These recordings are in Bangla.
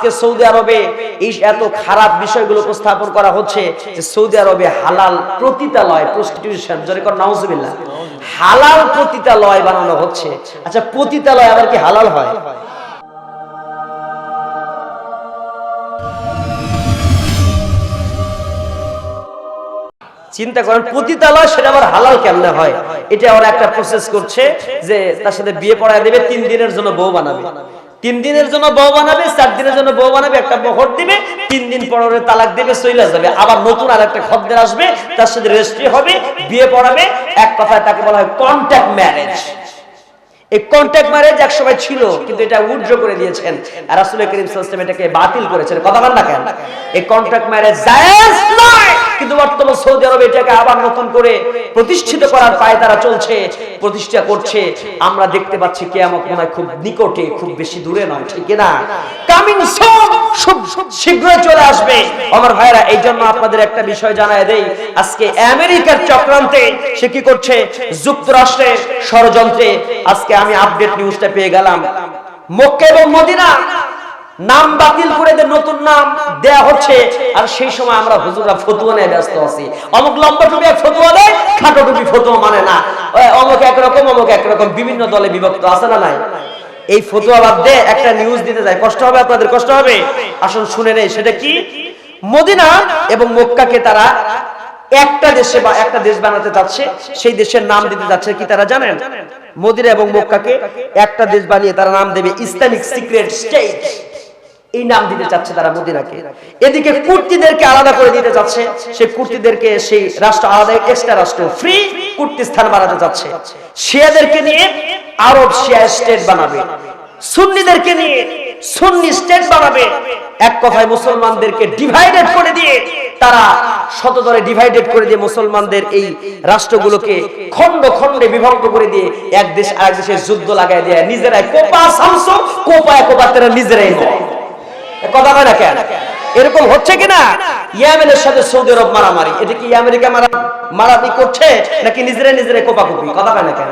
সৌদি আরবে এই এত খারাপ বিষয়গুলো উপস্থাপন করা হচ্ছে যে সৌদি আরবে হালাল প্রতিতালয় প্রস্টিটিউশন জোরে কর, নাউজুবিল্লাহ। হালাল প্রতিতালয় বানানো হচ্ছে। আচ্ছা পতিতালয় আবার কি হালাল হয়? চিন্তা করেন পতিতালয় সেটা আবার হালাল কেমনে হয়? এটা ওরা একটা প্রসেস করছে যে তার সাথে বিয়ে পড়ায় দেবে, তিন দিনের জন্য বউ বানাবে। তিন দিনের জন্য বউ বানাবে, চার দিনের জন্য বউ বানাবে, একটা বহর দিবে, তিন দিন পর তালাক দেবে চলে যাবে। আবার নতুন আর একটা খদ্দের আসবে, তার সাথে রেজিস্ট্রি হবে, বিয়ে পড়াবে, এক কথায় তাকে বলা হয় কন্ট্যাক্ট ম্যারেজ এই কন্ট্যাক্ট ম্যারেজ এক সময় ছিল, কিন্তু এটা উজ্জ্ব করে দিয়েছেন। রাসূল করিম আলাইহি এটাকে বাতিল করেছেন। কথা বল না কেন? এই কন্ট্রাক্ট ম্যারেজ জায়েজ নয়। কিন্তু বর্তমান সৌদি আরবে এটাকে আবার নতুন করে প্রতিষ্ঠিত করার পায়ে তারা চলছে, প্রতিষ্ঠা করছে। আমরা দেখতে পাচ্ছি কিয়ামত মনে খুব নিকটে, খুব বেশি দূরে নয়, ঠিক না কামিং শীঘ্রই চলে আসবে। আমার ভাইরা এই জন্য আপনাদের একটা বিষয় জানায় দেই। আজকে আমেরিকার চক্রান্তে সে কি করছে? যুক্তরাষ্ট্রের ষড়যন্ত্রে। আজকে আমি আপডেট নিউজটা পেয়ে গেলাম। মক্কা এবং মদিনা নাম বাতিল করে দিয়ে নতুন নাম দেয়া হচ্ছে। আর সেই সময় আমরা হুজুরা ফতুয়া নিয়ে ব্যস্ত আছি। অমুক লম্বা টুপি ফতুয়া দেয়, খাটো টুপি ফতুয়া মানে না। অমুক একরকম অমুক একরকম, বিভিন্ন দলে বিভক্ত আছে না নাই? এই ফতুয়া বাদ দিয়ে একটা নিউজ দিতে যায় কষ্ট হবে, আপনাদের কষ্ট হবে? আসুন, শুনে নেই, সেটা কি? মদিনা এবং মক্কাকে তারা একটা দেশে বা একটা দেশ বানাতে চাচ্ছে, সেই দেশের নাম দিতে যাচ্ছে কি তারা জানেন? মদিনা এবং মক্কাকে একটা দেশ বানিয়ে তারা নাম দেবে ইসলামিক সিক্রেট স্টেট। এই নাম দিতে চাচ্ছে তারা মদিনাকে। এদিকে কুর্তিদেরকে আলাদা করে দিতে চাচ্ছে সেই কুর্তিদেরকে সেই রাষ্ট্র আলাদা এক্সট্রা রাষ্ট্র ফ্রি কুর্তি স্থান বানাতে চাচ্ছে শিয়াদেরকে নিয়ে আরব শিয়া স্টেট বানাবে। সুন্নিদেরকে নিয়ে সুন্নি স্টেট বানাবে। এক কথায় মুসলমানদেরকে ডিভাইডেড করে দিয়ে তারা শতদরে ডিভাইডেড করে দিয়ে মুসলমানদের এই রাষ্ট্রগুলোকে খণ্ড খণ্ডে বিভক্ত করে দিয়ে এক দেশ আরেক দেশের যুদ্ধ লাগাই দিয়ে। নিজেরাই কোপা সামসো কোপায় কোপা তারা নিজেরাই এ কথা হয় না কেন? এরকম হচ্ছে কিনা? ইয়ামেনের সাথে সৌদি আরব মারামারি। এটা কি আমেরিকা মারা মারামারি করছে নাকি নিজেরা নিজেরা কোপাকুপি? কথা হয় না কেন?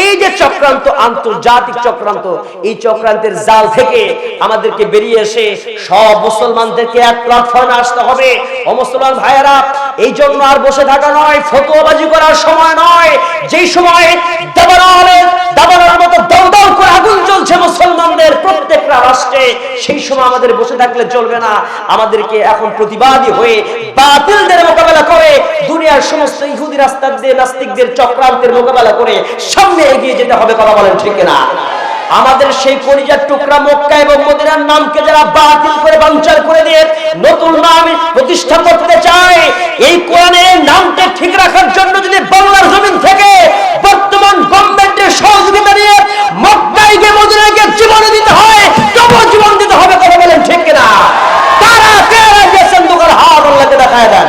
এই যে চক্রান্ত, আন্তর্জাতিক চক্রান্ত, এই চক্রান্তের জাল থেকে আমাদেরকে বেরিয়ে এসে সব মুসলমানদেরকে এক প্ল্যাটফর্মে আসতে হবে। অমুসলমান মুসলমান ভাইয়েরা এই জন্য আর বসে থাকা নয়, ফতোয়াবাজি করার সময় নয়। যেই সময় দাবানলের দাবানোর মতো দৌদৌ করে আগুন জ্বলছে মুসলমানদের প্রত্যেকটা রাষ্ট্রে, সেই সময় আমাদের বসে থাকলে চলবে না। আমাদেরকে এখন প্রতিবাদী হয়ে বাতিলদের মোকাবেলা করে, দুনিয়ার সমস্ত ইহুদি রাস্তাদের নাস্তিকদের চক্রান্তের মোকাবেলা করে সামনে এগিয়ে যেতে হবে, কথা বলেন ঠিক না আমাদের সেই পরিজার টুকরা মক্কা এবং মদিনার নামকে যারা বাতিল করে বাঞ্চার করে দিয়ে নতুন নাম প্রতিষ্ঠা করতে চায়, এই কোরআনের নামটা ঠিক রাখার জন্য যদি বাংলার জমিন থেকে বর্তমান গভর্নমেন্টের সহযোগিতা নিয়ে মক্কায় গিয়ে মদিনায় গিয়ে জীবন দিতে হয় তবু জীবন দিতে হবে কথা বলেন ঠিক কিনা তারা কারা গেছেন দোকান হাত আল্লাহকে দেখায় দেন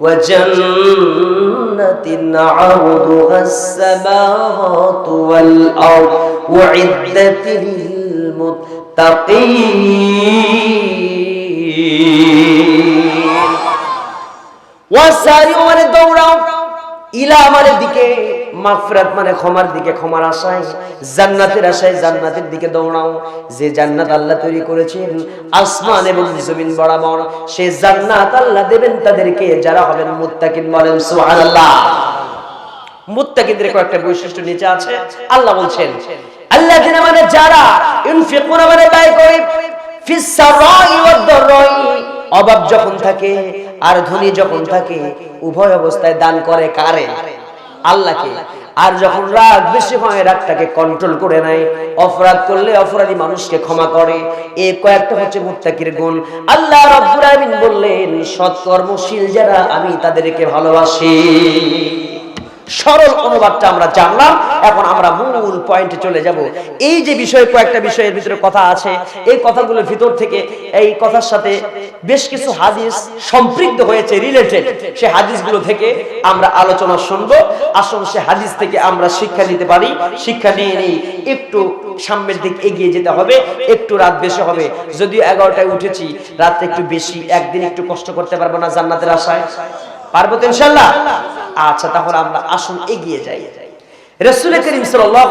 وجنة عرضها السماوات والأرض وعدة للمتقين وسارعوا মানে দৌড়াও ইলা আমাদের দিকে মাফরাত মানে ক্ষমার দিকে ক্ষমার আশায়, জান্নাতের আশায় জান্নাতের দিকে দৌড়াও। যে জান্নাত আল্লাহ তৈরি করেছেন, আসমান এবং জমিন বরাবর, সে জান্নাত আল্লাহ দেবেন তাদেরকে, যারা হবেন মুত্তাকিন বলেন, সুবহানাল্লাহ। মুত্তাকিনদের কয়েকটা বৈশিষ্ট্য নিচে আছে। আল্লাহ বলছেন আল্লাহ মানে যারা ইনফিকুনা মানে ব্যয় করে, ফিস সারাই ওয়াদ দারাই। অভাব যখন থাকে, আর ধনী যখন থাকে, উভয় অবস্থায় দান করে কারে? আল্লাহকে। আর যখন রাগ বেশি হয়, রাগটাকে কন্ট্রোল করে নেয়। অপরাধ করলে অপরাধী মানুষকে ক্ষমা করে। এ কয়েকটা হচ্ছে মুত্তাকির গুণ। আল্লাহ রাব্বুল আলামিন বললেন, সৎকর্মশীল যারা, আমি তাদেরকে ভালোবাসি। সরল অনুবাদটা আমরা জানলাম, এখন আমরা মূল পয়েন্টে চলে যাব। এই যে বিষয়ে কয়েকটা বিষয়ের ভিতরে কথা আছে, এই কথাগুলোর ভিতর থেকে এই কথার সাথে বেশ কিছু হাদিস সম্পৃক্ত হয়েছে রিলেটেড সে হাদিসগুলো থেকে আমরা আলোচনা শুনব। আসুন সে হাদিস থেকে আমরা শিক্ষা নিতে পারি। শিক্ষা নিয়ে নেই, একটু সামনের দিক এগিয়ে যেতে হবে, একটু রাত বেশি হবে। যদিও এগারোটায় উঠেছি, রাত্রে একটু বেশি, একদিন একটু কষ্ট করতে পারব না জান্নাতের আশায়। পারব তো ইনশাল্লাহ আচ্ছা তাহলে আমরা আসুন এগিয়ে যাই।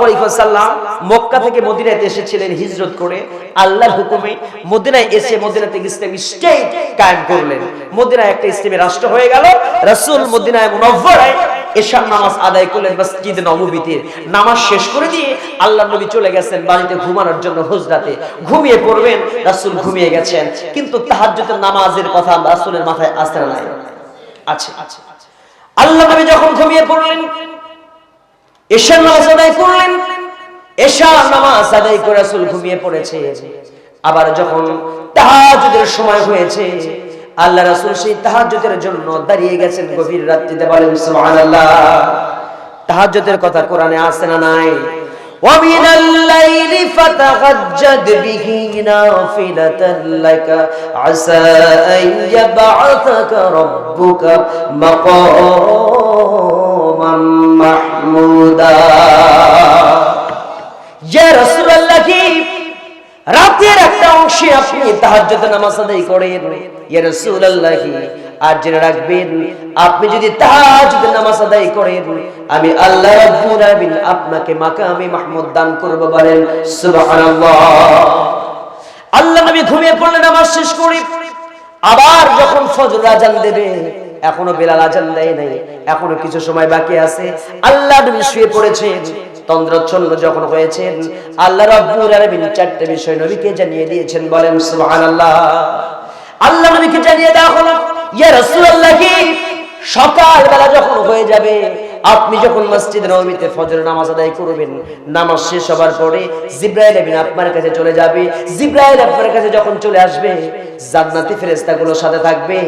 করিম সাল্লাম মক্কা থেকে এসেছিলেন হিজরত করে। আল্লাহর হুকুমে মদিনায় এসে মদিনা থেকে ইসলামী স্টেট করলেন। মদিনায় একটা ইসলামী রাষ্ট্র হয়ে গেল। রসুল মদিনায় নামাজ শেষ করে আল্লাহ চলে গেছেন বাড়িতে ঘুমানোর জন্য হুজরাতে। ঘুমিয়ে পড়বেন, রাসূল ঘুমিয়ে গেছেন। কিন্তু তাহাজ্জুদের নামাজের কথা রাসূলের মাথায় আসে না নাই আছে আল্লাহ নবী যখন ঘুমিয়ে পড়লেন এশার নামাজ আদায় করলেন এশার নামাজ আদায় করে রাসূল ঘুমিয়ে পড়েছে। আবার যখন তাহাজ্জুদের সময় হয়েছে, আল্লাহ রাসূল সেই তাহাজ্জুদের জন্য দাঁড়িয়ে গেছেন গভীর রাত্রিতে বলেন, সুবহানাল্লাহ, তাহাজ্জুদের কথা কোরআনে আছে না নাই? ومن الليل فتهجد به نافلة لك عسى أن يبعثك ربك مقاما محمودا يا رسول الله কি রাতের একটা অংশে আপনি তাহাজ্জুদের নামাজ আদায় করেন ইয়া রাসূলুল্লাহ আর জেনে রাখবেন, আপনি যদি তাহাজ্জুদের নামাজ আদায় করেন, আমি আল্লাহ রাব্বুল আলামিন আপনাকে মাকামে মাহমুদ দান করব বলেন, সুবহানাল্লাহ। আল্লাহ নবী ঘুমিয়ে পড়লেন নামাজ শেষ করে। আবার যখন ফজর আজান দেবে, এখনও বেলাল আজান দেয় নাই, এখনও কিছু সময় বাকি আছে, আল্লাহ নবী শুয়ে পড়েছেন, তন্দ্রচ্ছন্ন যখন হয়েছেন, আল্লাহ রাব্বুল আলামিন চারটি বিষয় নবীকে জানিয়ে দিয়েছেন বলেন, সুবহানাল্লাহ। আল্লাহ নবীকে জানিয়ে দেওয়া হলো ইয়া রাসূলুল্লাহ কি? সকাল বেলা যখন হয়ে যাবে আপনি যখন মসজিদ নবমীতে ফজর নামাজ আদায় করবেন, নামাজ শেষ হবার পরে জিব্রাইল আমিন আপনার কাছে চলে যাবে। জিব্রাইল আপনার কাছে যখন চলে আসবে, জান্নাতি ফেরেশতাগুলো সাথে থাকবে।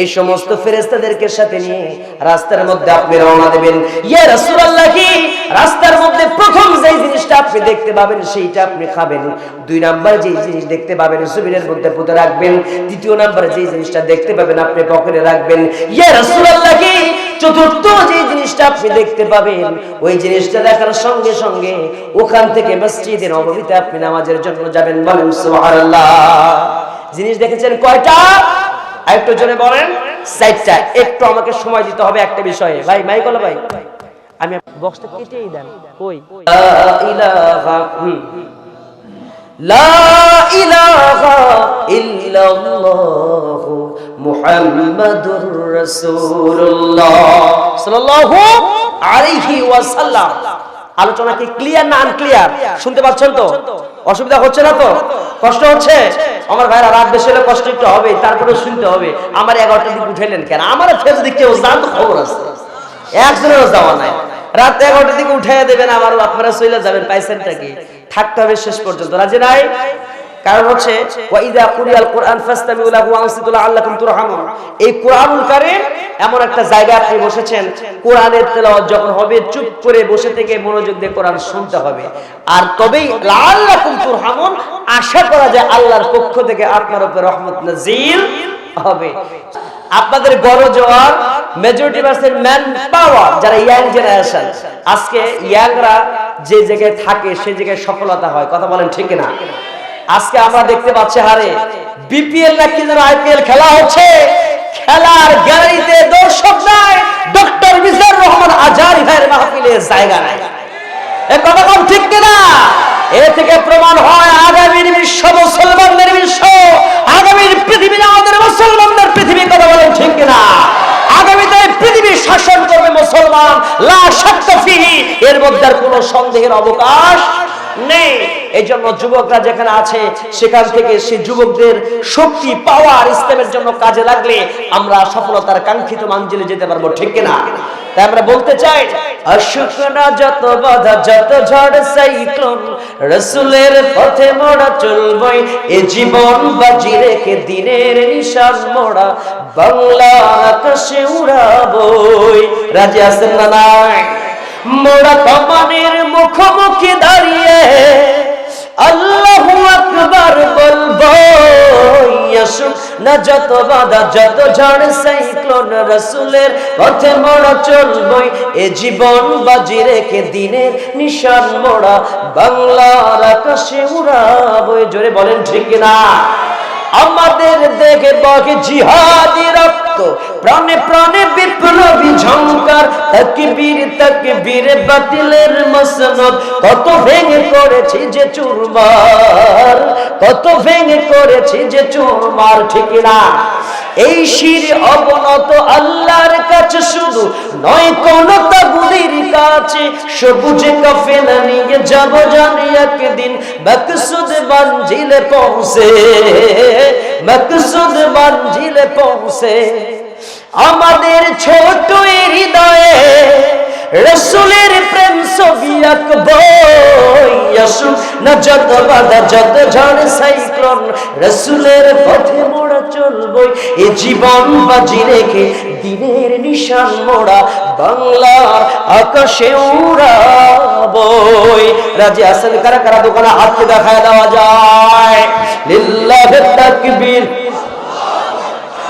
এই সমস্ত ফেরেশতাদেরকে সাথে নিয়ে রাস্তার মধ্যে আপনি রওনা দেবেন। ইয়া রাসূলুল্লাহ কি রাস্তার মধ্যে প্রথম যেই জিনিসটা আপনি দেখতে পাবেন, সেইটা আপনি খাবেন। দুই নাম্বার যেই জিনিস দেখতে পাবেন, জমিনের মধ্যে পুঁতে রাখবেন। তৃতীয় নাম্বার যেই জিনিসটা দেখতে পাবেন, আপনি পকেটে রাখবেন। ইয়া রাসূলুল্লাহ কি চতুর্থ যে জিনিসটা আপনি দেখতে পাবেন, ওই জিনিসটা দেখার সঙ্গে সঙ্গে ওখান থেকে মসজিদে নববীতে আপনি নামাজের জন্য যাবেন বলেন জিনিস দেখেছেন কয়টা? একটু জোরে বলেন। চারটা। একটু আমাকে সময় দিতে হবে একটা বিষয়ে। ভাই মাইক হলো ভাই? আমি বক্সটা কেটেই দেন। কই। লা ইলাহা ইল্লাল্লাহু। আলোচনা কি ক্লিয়ার না আনক্লিয়ার শুনতে পাচ্ছেন তো? অসুবিধা হচ্ছে না তো? কষ্ট হচ্ছে? আমার ভাইরা, রাত বেশি হলে কষ্ট একটু হবে, তারপরে শুনতে হবে। আমার এগারোটার দিকে উঠেলেন কেন? আমার ফেস দিকে কেউ তো খবর আছে। একজনেরও যাওয়া নাই। রাত এগারোটার দিকে উঠাইয়া দেবেন আবার আপনারা চলে যাবেন। পাইসেনটা কি? থাকতে হবে শেষ পর্যন্ত। রাজি নাই? কারণ হচ্ছে, ওয়াইদা কোরআন এই কোরআনুল কারীম এমন একটা জায়গায় আপনি বসেছেন, কোরআনের তেলাওয়াত যখন হবে, চুপ করে বসে থেকে মনোযোগ দিয়ে কোরআন শুনতে হবে। আর তবেই লাআল্লাকুম তুরহামুন, আশা করা যায় আল্লাহর পক্ষ থেকে আপনার উপর রহমত নাজিল হবে। আপনাদের গড় জোয়ার মেজরিটি পার্সেন্ট ম্যান পাওয়ার, যারা ইয়াং জেনারেশন আজকে ইয়াংরা যে জায়গায় থাকে সেই জায়গায় সফলতা হয়। কথা বলেন ঠিক না আজকে আমরা দেখতে পাচ্ছি, হারে বিপিএল না কি যেন আইপিএল খেলা হচ্ছে? খেলার গ্যালারিতে দর্শক নাই ডক্টর মিজার রহমান আজারি ভাইয়ের মাহফিলে জায়গা নাই। প্রমাণ হয় আগামীর পৃথিবী আমাদের মুসলমানদের কথা ঠিক আগামীতে শাসন করবে মুসলমান, লা এর মধ্যে আর কোনো সন্দেহের অবকাশ নেই। এই জন্য যুবকরা যেখানে আছে, সেখান থেকে সেই যুবকদের শক্তি পাওয়ার ইসলামের জন্য কাজে লাগলে আমরা সফলতার কাঙ্ক্ষিত মঞ্জিলে যেতে পারব, ঠিক কিনা? আমরা বলতে চাই অশুকনা যত বাধা, যত ঝড় সাইক্লোন রসুলের পথে মোড়া চলবই, এ জীবন বাজি রেখে দিনের নিশান মোড়া, বাংলা আকাশে উড়াবই। রাজি আছেন না নাই? মোড়া কমানের মুখোমুখি দাঁড়িয়ে আল্লাহু আকবার বলব না যত বাধা, যত ঝড় সাইক্লোন রাসূলের পথে মোড়া চলবই, এ জীবন বাজি রেখে দিনের নিশান মোড়া বাংলার আকাশে উড়াবই। জোরে বলেন, ঠিক না আমাদের দেখে বগে জিহাদি রক্ত প্রাণে প্রাণে বিপ্লবী ঝঙ্কার তকবীর তকবীর বাতিলের মসনদ। কত ভেঙে করেছি যে চুরমার, কত ভেঙে করেছি যে চুরমার, ঠিক না? এই শির অবনত আল্লাহর কাছে শুধু নয়, কোন তাগুদির কাছে সবুজে কাফেলা নিয়ে যাব জানি একদিন। মকসুদ মঞ্জিলে পৌঁছে, মকসুদ মঞ্জিলে পৌঁছে। আমাদের ছোট হৃদয়ে রসুলের প্রেম ছবি আঁকবো। না যত বাধা, যত ঝড়, সাইক্লোন, রসুলের পথে মোড়া চলবই এ জীবন বাজি রেখে দিনের নিশান মোড়া, বাংলার আকাশে উড়াবই রাজি আসেন কারা? কারা? দোকানে হাতকে দেখায় দেওয়া যায়। লিল্লাহে তাকবীর।